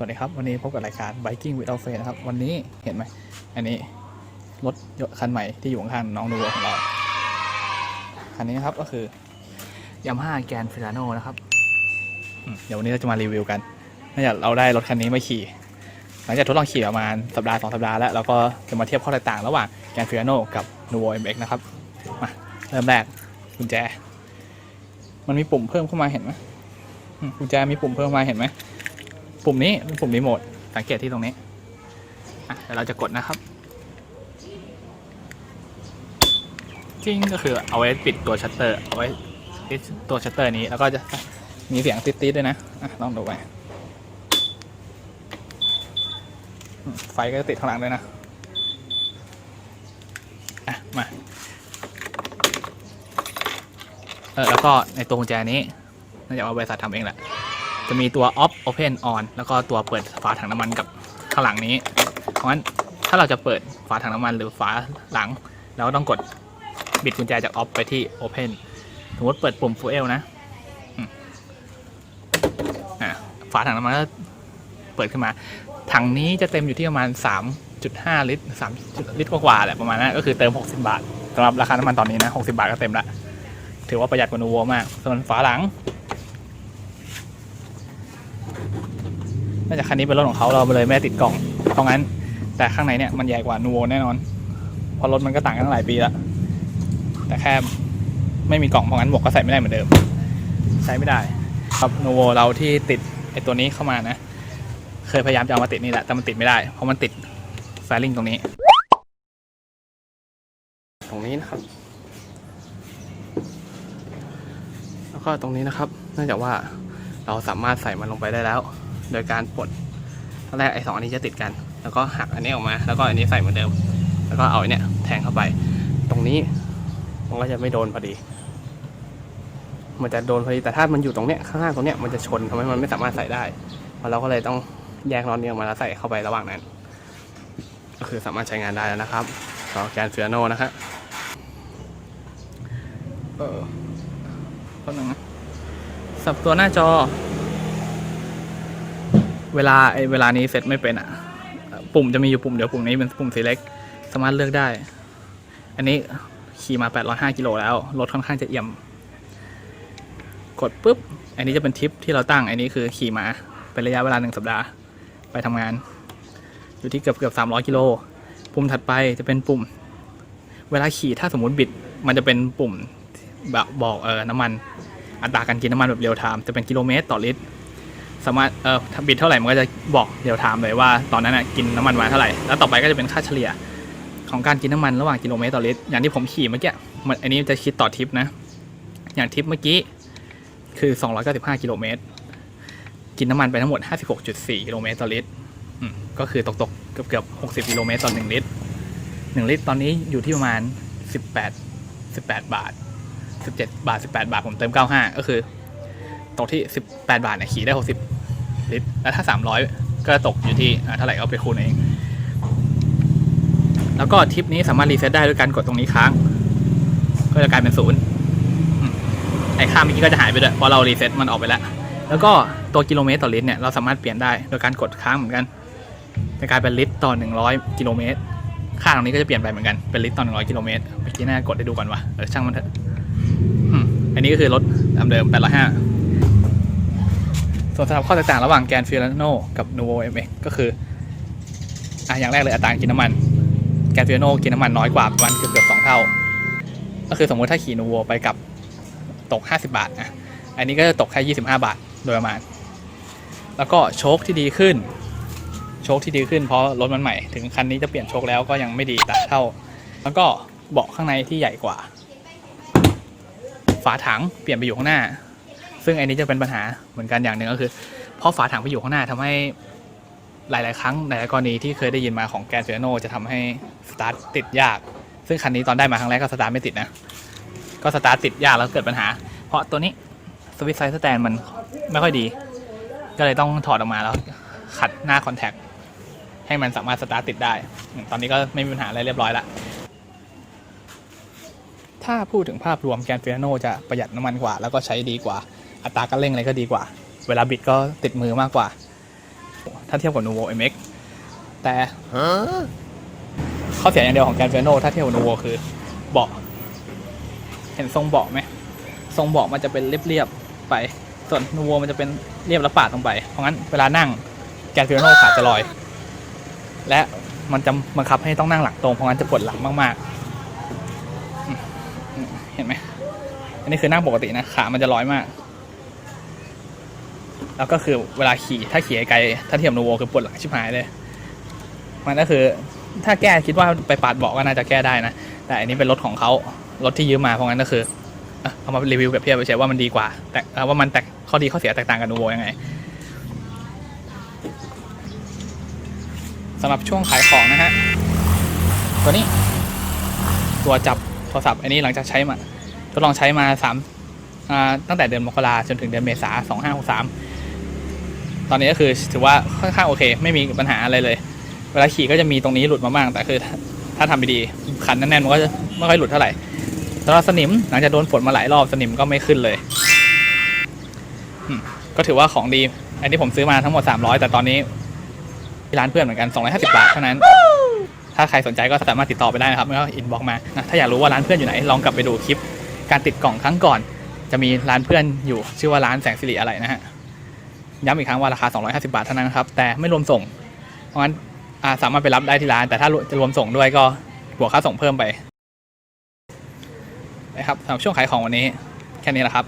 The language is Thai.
วัสดีครับ วันนี้พบกับรายการ Biking with our friend นะครับ วันนี้เห็นไหม อันนี้รถยนต์คันใหม่ที่อยู่ข้างน้องนูโวของเรา คันนี้นะครับก็คือ Yamaha Grand Filano นะครับ เดี๋ยววันนี้เราจะมารีวิวกันเนื่องจากเราได้รถคันนี้มาขี่ หลังจากทดลองขี่ประมาณสัปดาห์สองสัปดาห์แล้วเราก็จะมาเทียบข้อแตกต่างระหว่าง Grand Filano กับ Nuvo MX นะครับ มาเริ่มแรกกุญแจ มันมีปุ่มเพิ่มเข้ามาเห็นไหมกุญแจมีปุ่มเพิ่มมาเห็นไหม ปุ่มนี้เป็นปุ่มรีโมทสังเกตที่ตรงนี้เดี๋ยวเราจะกดนะครับจริงก็คือเอาไว้ปิดตัวชัตเตอร์เอาไว้ปิดตัวชัตเตอร์นี้แล้วก็จะมีเสียงติดๆด้วยนะอะลองดูไปไฟก็ติดข้างหลังด้วยนะอะมาเออแล้วก็ในตัวกุญแจนี้น่าจะเอาบริษัททำเองแหละ จะมีตัว off open on แล้วก็ตัวเปิดฝาถังน้ำมันกับข้างหลังนี้ เพราะฉะนั้นถ้าเราจะเปิดฝาถังน้ำมันหรือฝาหลัง เราก็ต้องกดบิดกุญแจจาก off ไปที่ open สมมติเปิดปุ่ม fuel นะอืมอะฝาถังน้ำมันก็เปิดขึ้นมา ถังนี้จะเต็มอยู่ที่ประมาณ 3.5 ลิตร3ลิตรกว่าๆแหละประมาณนั้นก็คือเติม 60 บาทสำหรับราคาน้ำมันตอนนี้นะ 60 บาทก็เต็มละ ถือว่าประหยัดกว่านูโวมาก ส่วนฝาหลัง น่าจะคันนี้เป็นรถของเขาเราเลยไม่ได้ติดกล่องเพราะงั้น แต่ข้างในเนี่ยมันใหญ่กว่านูโวแน่นอนเพราะรถมันก็ต่างกันตั้งหลายปีแล้วแต่แค่ไม่มีกล่องเพราะงั้นหมวกก็ใส่ไม่ได้เหมือนเดิม ใช้ไม่ได้ ครับนูโวเราที่ติดไอตัวนี้เข้ามานะ เคยพยายามจะเอามาติดนี่แหละแต่มันติดไม่ได้ เพราะมันติดแฟลิงตรงนี้ ตรงนี้นะครับ แล้วก็ตรงนี้นะครับเนื่องจากว่าเราสามารถใส่มันลงไปได้แล้ว โดยการปลดตอนแรกไอ้สองอันนี้จะติดกัน แล้วก็หักอันนี้ออกมา แล้วก็อันนี้ใส่เหมือนเดิม แล้วก็เอาไอ้เนี่ยแทงเข้าไป ตรงนี้มันก็จะไม่โดนพอดี มันจะโดนพอดี แต่ถ้ามันอยู่ตรงเนี้ยข้างล่างตรงเนี้ยมันจะชนทำให้มันไม่สามารถใส่ได้พอเราก็เลยต้องแยกน็อตนี้ออกมาแล้วใส่เข้าไประหว่างนั้น ก็คือสามารถใช้งานได้แล้วนะครับสำหรับแกนเฟียโนนะครับเออคนหนึ่งนะสับตัวหน้าจอ เวลาไอเวลานี้เสร็จไม่เป็นอะ ปุ่มจะมีอยู่ปุ่มเดียวปุ่มนี้เป็นปุ่มสีเล็กสามารถเลือกได้ อันนี้ขี่มา 805กิโลแล้ว รถค่อนข้างจะเอี่ยม กดปุ๊บ อันนี้จะเป็นทิปที่เราตั้ง อันนี้คือขี่มา เป็นระยะเวลาหนึ่งสัปดาห์ ไปทำงาน อยู่ที่เกือบเกือบ300กิโล ปุ่มถัดไปจะเป็นปุ่ม เวลาขี่ถ้าสมมุติบิด มันจะเป็นปุ่มแบบบอกเออน้ำมัน อัตราการกินน้ำมันแบบเรียลไทม์ จะเป็นกิโลเมตรต่อลิตร สามารถเอ่อบิดเท่าไหร่มันก็จะบอกเรียลไทม์เลยว่าตอนนั้นน่ะกินน้ำมันมาเท่าไหร่แล้วต่อไปก็จะเป็นค่าเฉลี่ยของการกินน้ำมันระหว่างกิโลเมตรต่อลิตรอย่างที่ผมขี่เมื่อกี้มันอันนี้จะคิดต่อทริปนะ อย่างทริปเมื่อกี้คือ 295 กิโลเมตร กินน้ำมันไปทั้งหมด 56.4 กิโลเมตรต่อลิตรก็คือตกตกๆเกือบเกือบ60 กิโลเมตรต่อ 1 ลิตร 1 ลิตรตอนนี้อยู่ที่ประมาณ 18 18 บาท 17 บาท 18 บาท ผมเติม 95 ก็คือ ตกที่ 18 บาทเนี่ยขี่ได้ 60 ลิตร แล้วถ้า 300 ก็ตกอยู่ที่อ่าเท่าไหร่ก็ไปคูณเอง แล้วก็ทริปนี้สามารถรีเซ็ตได้ด้วยการกดตรงนี้ค้าง ก็จะกลายเป็นศูนย์ไอ้ค่าเมื่อกี้ก็จะหายไปด้วยเพราะเรารีเซ็ตมันออกไปแล้ว แล้วก็ตัวกิโลเมตรต่อลิตรเนี่ยเราสามารถเปลี่ยนได้โดยการกดค้างเหมือนกันจะกลายเป็นลิตรต่อ 100 กิโลเมตร ค่าตรงนี้ก็จะเปลี่ยนไปเหมือนกัน เป็นลิตรต่อ 100 กิโลเมตร เมื่อกี้น่ากดได้ดูก่อนวะเออช่างมันเถอะอันนี้ก็คือรถตามเดิม805 ส่วนสำหรับข้อแตกต่างระหว่างแกนฟิลโนกับ Nuvo MX ก็คืออะอย่างแรกเลยอัตราการกินน้ำมัน แกนฟิลโนกินน้ำมันน้อยกว่าประมาณเกือบเกือบสองเท่า ก็คือสมมุติถ้าขี่ Nuvo ไปกับตก 50 บาทอะอันนี้ก็จะตกแค่25 บาทโดยประมาณ แล้วก็โชคที่ดีขึ้น โชคที่ดีขึ้นเพราะรถมันใหม่ ถึงคันนี้จะเปลี่ยนโชคแล้วก็ยังไม่ดีแต่เท่า แล้วก็เบาะข้างในที่ใหญ่กว่า ฝาถังเปลี่ยนไปอยู่ข้างหน้า ซึ่งอันนี้จะเป็นปัญหาเหมือนกันอย่างหนึ่งก็คือ เพราะฝาถังไปอยู่ข้างหน้าทำให้หลาย ๆ ครั้งหลายๆกรณีที่เคยได้ยินมาของแกนเซโนจะทำให้สตาร์ทติดยาก ซึ่งคันนี้ตอนได้มาครั้งแรกก็สตาร์ทไม่ติดนะ ก็สตาร์ทติดยากแล้วเกิดปัญหา เพราะตัวนี้สวิตช์ไซส์สแตนมันไม่ค่อยดี ก็เลยต้องถอดออกมาแล้วขัดหน้าคอนแทคให้มันสามารถสตาร์ทติดได้ ตอนนี้ก็ไม่มีปัญหาอะไรเรียบร้อยละถ้าพูดถึงภาพรวมแกนเฟิ a โนจะประหยัดน้ำมันกว่า แล้วก็ใช้ดีกว่า อัตราการเร่งอะไรก็ดีกว่า เวลาบิดก็ติดมือมากกว่า ถ้าเทียบกับ Nuvo MX แต่ข้อเสียอย่างเดียวของแกนเฟโนถ้าเทียบกับ Nuvo คือเบาะเห็นทรงเบาะไหมทรงเบาะมันจะเป็นเรียบๆไป ส่วน Nuvo มันจะเป็นเรียบแล้วปาดลงไป เพราะงั้นเวลานั่งแกนเฟโนขาจะลอย และมันจะบังคับให้ต้องนั่งหลังตรง เพราะงั้นจะปวดหลังมากๆ เห็นไหม อันนี้คือนั่งปกตินะ ขามันจะลอยมาก แล้วก็คือเวลาขี่ถ้าขี่ไกลถ้าเทียมโนโวคือปวดหลังชิบหายเลย มันก็คือถ้าแก้คิดว่าไปปาดเบาะก็น่าจะแก้ได้นะ แต่อันนี้เป็นรถของเขารถที่ยืมมาเพราะงั้นก็คือเอามารีวิวแบบเทียบไปเฉยว่ามันดีกว่า แต่ว่ามันแตกข้อดีข้อเสียแตกต่างกับโนโวยังไงสำหรับช่วงขายของนะฮะตัวนี้ ตัวจับโทรศัพท์อันนี้หลังจากใช้มาทดลองใช้มาสามตั้งแต่เดือนมกราจนถึงเดือนเมษาสองห้าหกสาม ตอนนี้ก็คือถือว่าค่อนข้างโอเค ไม่มีปัญหาอะไรเลย เวลาขี่ก็จะมีตรงนี้หลุดมาบ้าง แต่คือถ้าถ้าทำดีๆขันแน่นๆมันก็จะไม่ค่อยหลุดเท่าไหร่สำหรับสนิมหลังจากโดนฝนมาหลายรอบสนิมก็ไม่ขึ้นเลย ก็ถือว่าของดี อันนี้ผมซื้อมาทั้งหมด 300 แต่ตอนนี้ที่ร้านเพื่อนเหมือนกัน 250 บาทเท่านั้น ถ้าใครสนใจก็สามารถติดต่อไปได้นะครับไม่ก็อินบ็อกมานะถ้าอยากรู้ว่าร้านเพื่อนอยู่ไหนลองกลับไปดูคลิป การติดกล่องครั้งก่อน จะมีร้านเพื่อนอยู่ชื่อว่าร้านแสงสิริอะไรนะฮะ ย้ำอีกครั้งว่าราคา 250 บาทเท่านั้นนะครับ แต่ไม่รวมส่ง เพราะงั้นสามารถไปรับได้ที่ร้าน แต่ถ้าจะรวมส่งด้วยก็บวกค่าส่งเพิ่มไปนะครับสำหรับช่วงขายของวันนี้แค่นี้แหละครับ